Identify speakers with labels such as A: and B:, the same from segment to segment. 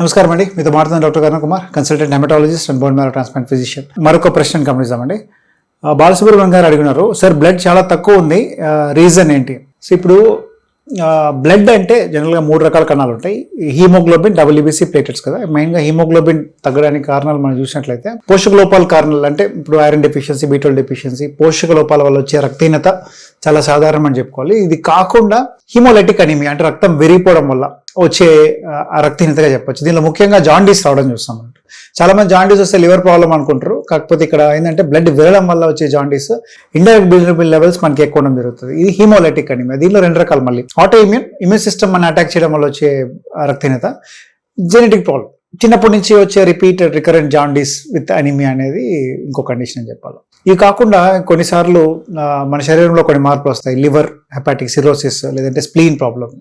A: నమస్కారం అండి మీతో మాట్లాడుతున్న doctor Karun Kumar consultant hematologist and bone marrow transplant physician మరొక ప్రశ్న గమనిద్దామండి. బాలసుబ్రహ్మణ్యం గారు అడిగినారు సార్ బ్లడ్ చాలా తక్కువ ఉంది రీజన్ ఏంటి? సో ఇప్పుడు బ్లడ్ అంటే జనరల్గా మూడు రకాల కణాలు ఉంటాయి. హీమోగ్లోబిన్ డబ్ల్యూబీసీ ప్లేటెట్స్ కదా. మెయిన్గా హీమోగ్లోబిన్ తగ్గడానికి కారణాలు మనం చూసినట్లయితే పోషక లోపాల కారణాలు అంటే ఇప్పుడు ఐరన్ డెఫిషియన్సీ బీటోల్ డెఫిషియన్సీ పోషక లోపాల వల్ల వచ్చే రక్తహీనత చాలా సాధారణం అని చెప్పుకోవాలి. ఇది కాకుండా హిమోలెటిక్ అనిమి అంటే రక్తం విరిగిపోవడం వల్ల వచ్చే ఆ, రక్తహీనతగా చెప్పొచ్చు. దీనిలో ముఖ్యంగా జాండీస్ రావడం చూస్తాం అన్నట్టు చాలా మంది జాండీస్ వస్తే లివర్ ప్రాబ్లం అనుకుంటారు. కాకపోతే ఇక్కడ ఏంటంటే బ్లడ్ విరడం వల్ల వచ్చే జాండీస్ ఇండైరెక్ట్ బిలిరబిల్ లెవెల్స్ మనకి ఎక్కువ ఉండడం జరుగుతుంది. ఇది హీమోలైటిక్ అనిమియా. దీనిలో రెండు రకాలు మళ్ళీ. ఆటో ఇమ్యూన్ ఇమ్యూన్ సిస్టమ్ మన అటాక్ చేయడం వల్ల వచ్చే రక్తహీనత. జెనెటిక్ ప్రాబ్లం చిన్నప్పటి నుంచి వచ్చే repeated recurrent jaundice with anemia అనేది ఇంకో కండిషన్ అని చెప్పాలి. ఇవి కాకుండా కొన్నిసార్లు మన శరీరంలో కొన్ని మార్పులు వస్తాయి. లివర్ హెపాటిక్ సిరోసిస్ లేదంటే స్ప్లీన్ ప్రాబ్లమ్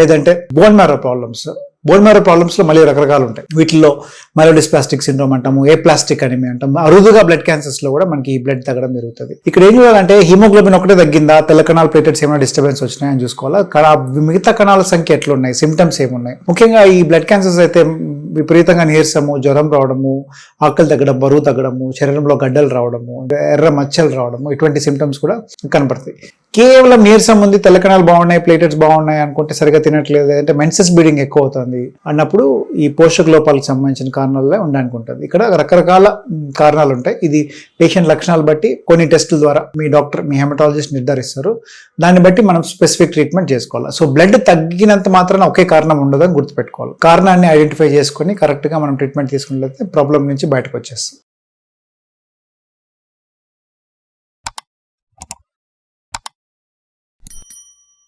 A: లేదంటే bone marrow problems. Bone marrow ప్రాబ్లమ్స్లో మళ్ళీ రకరకాలు ఉంటాయి. వీటిలో మైలోడిస్ప్లాస్టిక్ సిండ్రోమ్ అంటాము ఏ ప్లాస్టిక్ అనిమి అంటాము. అరుదుగా బ్లడ్ క్యాన్సర్స్లో కూడా మనకి ఈ బ్లడ్ తగ్గడం జరుగుతుంది. ఇక్కడ ఏం చేయాలంటే హిమోగ్లోబిన్ ఒకటే తగ్గిందా తెల్ల కణాల ప్లేటెట్స్ ఏమైనా డిస్టర్బెన్స్ వచ్చినాయని చూసుకోవాలా? మిగతా కణాల సంఖ్య ఎట్లున్నాయి? సిమ్టమ్స్ ఏమున్నాయి? ముఖ్యంగా ఈ బ్లడ్ క్యాన్సర్స్ అయితే విపరీతంగా నీరసము జ్వరం రావడము ఆకలి తగ్గడం బరువు తగ్గడము శరీరంలో గడ్డలు రావడము ఎర్ర మచ్చలు రావడము ఇటువంటి సిమ్టమ్స్ కూడా కనపడతాయి. కేవలం నీరసం ఉంది తెల్లకణాలు బాగున్నాయి ప్లేటెట్స్ బాగున్నాయి అనుకుంటే సరిగా తినట్లేదు. లేదంటే మెన్సెస్ బ్లీడింగ్ ఎక్కువ అవుతుంది అన్నప్పుడు ఈ పోషక లోపాలకు సంబంధించిన కారణాలే ఉండడానికి ఉంటుంది ఇక్కడ రకరకాల కారణాలు ఉంటాయి ఇది పేషెంట్ లక్షణాలు బట్టి కొన్ని టెస్టుల ద్వారా మీ డాక్టర్ మీ హెమటాలజిస్ట్ నిర్ధారిస్తారు. దాన్ని బట్టి మనం స్పెసిఫిక్ ట్రీట్మెంట్ చేసుకోవాలి. సో బ్లడ్ తగ్గినంత మాత్రాన ఒకే కారణం ఉండదని గుర్తుపెట్టుకోవాలి. కారణాన్ని ఐడెంటిఫై చేసుకొని కరెక్ట్గా మనం ట్రీట్మెంట్ తీసుకున్నట్లయితే ప్రాబ్లం నుంచి బయటకు వచ్చేస్తాం